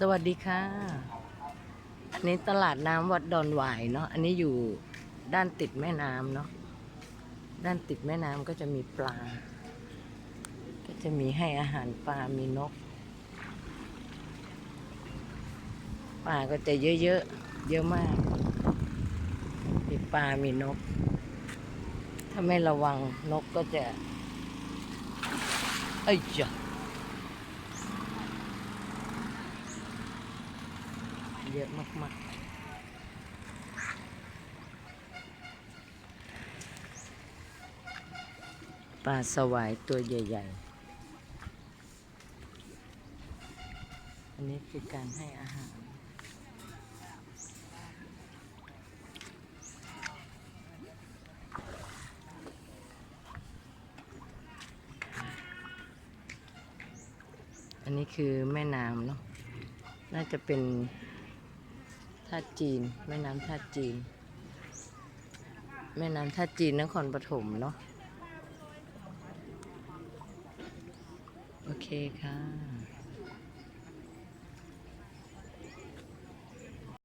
สวัสดีค่ะ อันนี้ตลาดน้ำวัดดอนหวายเนาะ อันนี้อยู่ด้านติดแม่น้ำเนาะ ด้านติดแม่น้ำก็จะมีปลา ก็จะมีให้อาหารปลา มีนก ปลาก็จะเยอะๆ เยอะมาก มีปลา มีนก ถ้าไม่ระวังนกก็จะ เอ้ยจ้ะ เยอะมากๆปลาสวายตัวใหญ่ ๆ อันนี้คือการให้อาหาร อันนี้คือแม่น้ำเนาะ น่าจะเป็น ท่าจีน แม่น้ำท่าจีน แม่น้ำท่าจีนนครปฐมเนาะโอเคค่ะ